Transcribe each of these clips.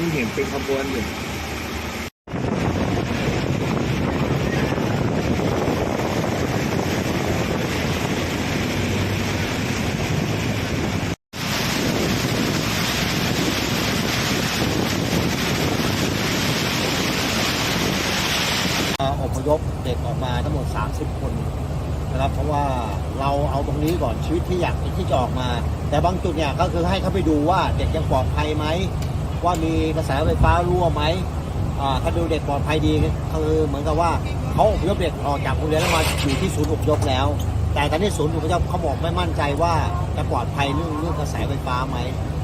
งเห็นเป็นขบวนอยู่อพยพเด็กออกมาทั้งหมด 30 คนนะครับ เพราะว่าเราเอาตรงนี้ก่อนชีวิตที่อยากที่จะออกมา แต่บางจุดเนี่ยก็คือให้เขาไปดูว่าเด็กยังปลอดภัยไหม ว่ามีกระแสไฟฟ้ารั่วไหมอ่าถ้าดูเด็กปลอดภัยดีคือเหมือนกับว่าเขาอพยพเด็กออกจากโรงเรียนแล้วมาอยู่ที่ศูนย์อพยพแล้ว แต่ตอนนี้ศูนย์อพยพเขาบอกไม่มั่นใจว่าจะปลอดภัยเรื่องเรื่องกระแสไฟฟ้าไหม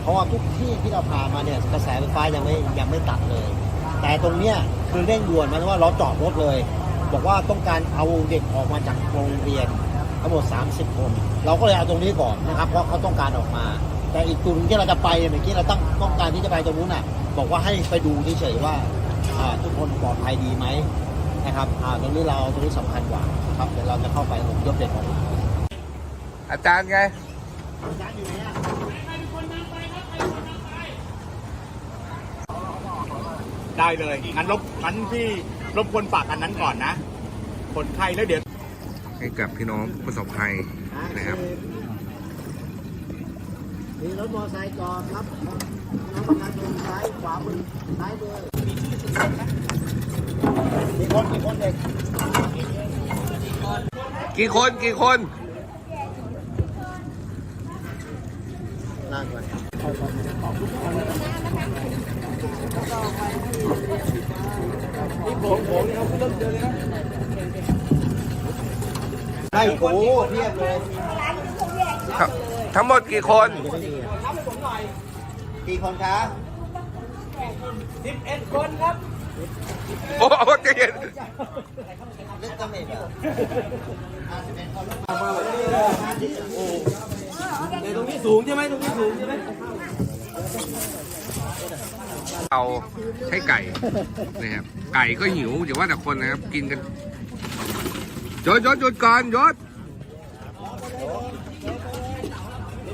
เพราะว่าทุกที่ที่เราผ่านมาเนี่ยกระแสไฟฟ้ายังไม่ยังไม่ตัดเลย แต่ตรงเนี้ยคือเร่งด่วนมายถึงว่าเราจอดรถเลย บอกว่าต้องการเอาเด็กออกมาจากโรงเรียนทั้งหมด 30 คน เราก็เลยเอาตรงนี้ก่อนนะครับเพราะเขาต้องการออกมา แต่อีกจุดหนึ่งที่เราจะไปเนี่ยเมื่อกี้เราต้องต้องการที่จะไปตรงนู้นน่ะ บอกว่าให้ไปดูเฉยๆว่าอ่าทุกคนปลอดภัยดีไหมนะครับอ่าตรงนี้เราตรงนี้สำคัญกว่าครับเดี๋ยวเราจะเข้าไปอบยกเด็กออกมาอาจารย์ไงอาจารย์อยู่ไหนอะได้เลยงั้นรบงั้นพี่รบกวนฝากอันนั้นก่อนนะ คนไข้แล้วเดี๋ยวให้กับพี่น้องประสบภัยนะครับ มีรถมอเตอร์ไซค์จอดครับน้องประชาชนซ้ายขวามือซ้ายมือมีคนมีคนเด็กกี่คนกี่คนนั่งก่อนใช่โอ้เทียบเลยทั้ง ทั้งหมดกี่คนกี่คนคะโอ้โหใจเย็นเล็กก็ไม่แบบเอาให้ไก่นะครับไก่ก็หิวอย่าว่าแต่คนนะครับ กินกันยศยศหยุดก่อนยศ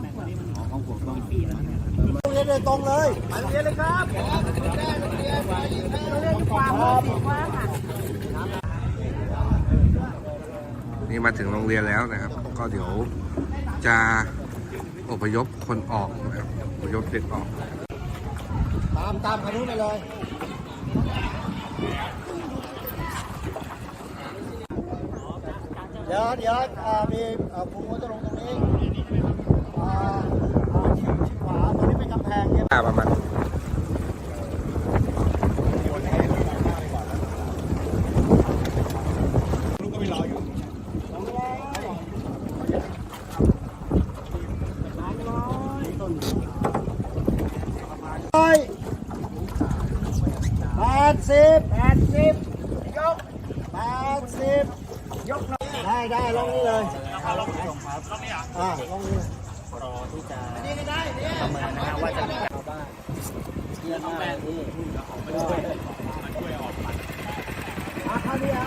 เรียนเลยตรงเลยไปเรียนเลยครับนี่มาถึงโรงเรียนแล้วนะครับ ก็เดี๋ยวจะอพยพคนออกนะครับอพยพเด็กออก ตามตามคันนู้นไปเลยเดี๋ยวเดี๋ยวอ่มีเอ่อครูจะลงตรงนี้ ชิดชิดขวาตรงนี้เป็นกำแพงเนี่ยประมาณร้อยแปดสิบแปดสิบยกแปดสิบยกได้ได้ลงนี่เลยลงนี่อ่าลงนี่ รอที่จะประเมินนะฮะว่าจะมีการบ้านเยี่ยมมากเลยพี่มาเข้านี่อะ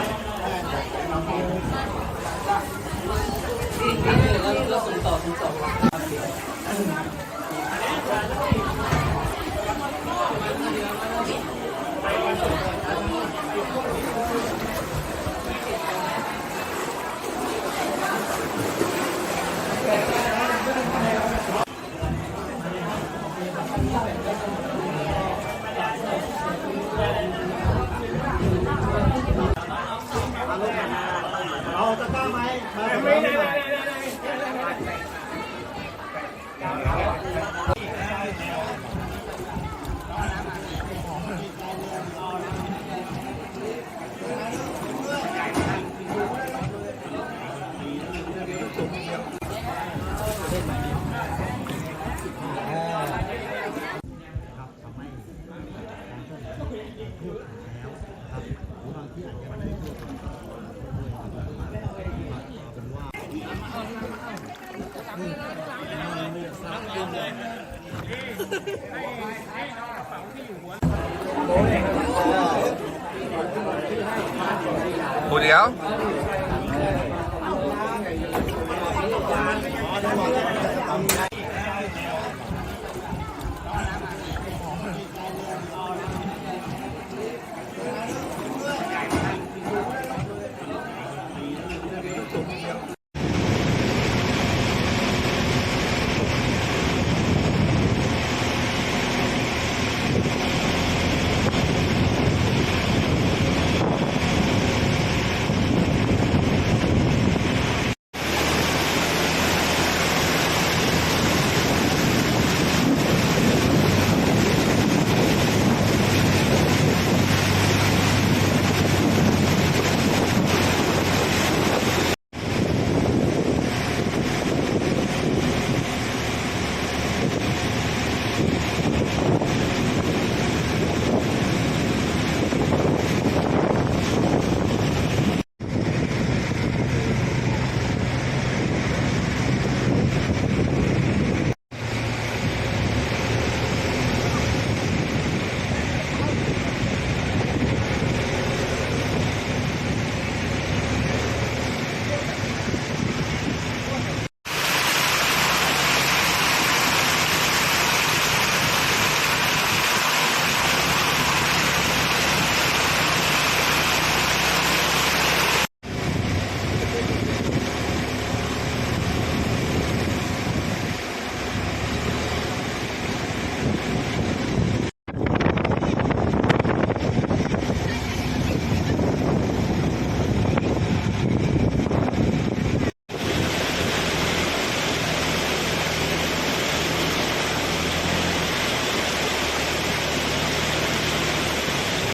Yeah.